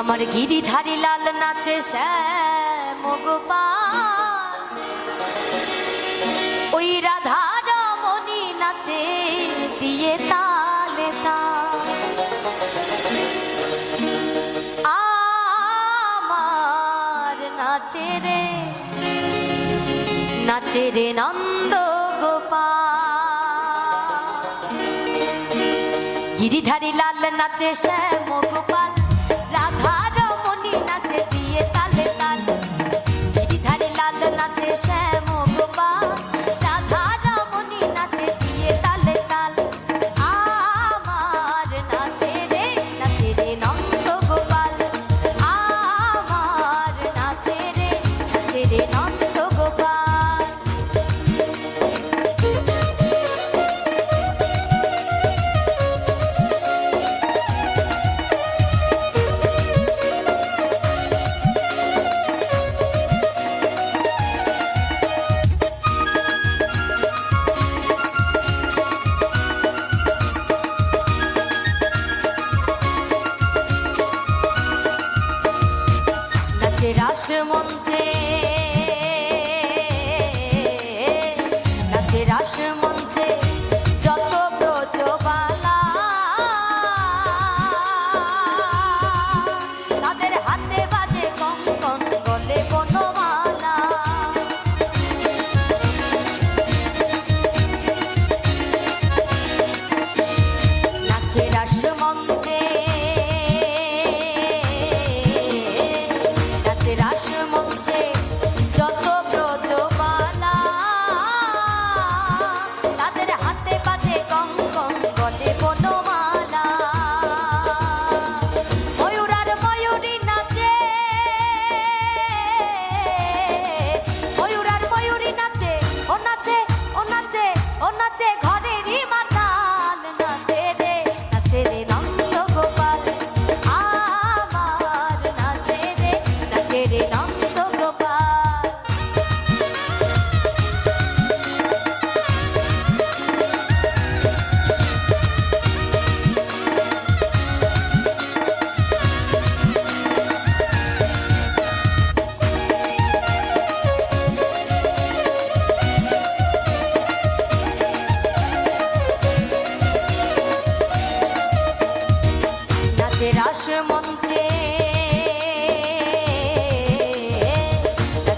আমার গিরিধারী লাল নাচে শ্যাম গোপাল ওই রাধা রমণী নাচে দিয়ে তালে আমার নাচে রে নাচে রে নন্দ গিরিধারী লাল নাচে শ্যাম গোপাল নাচে রাস মঞ্চে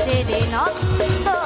ချေတယ်နော်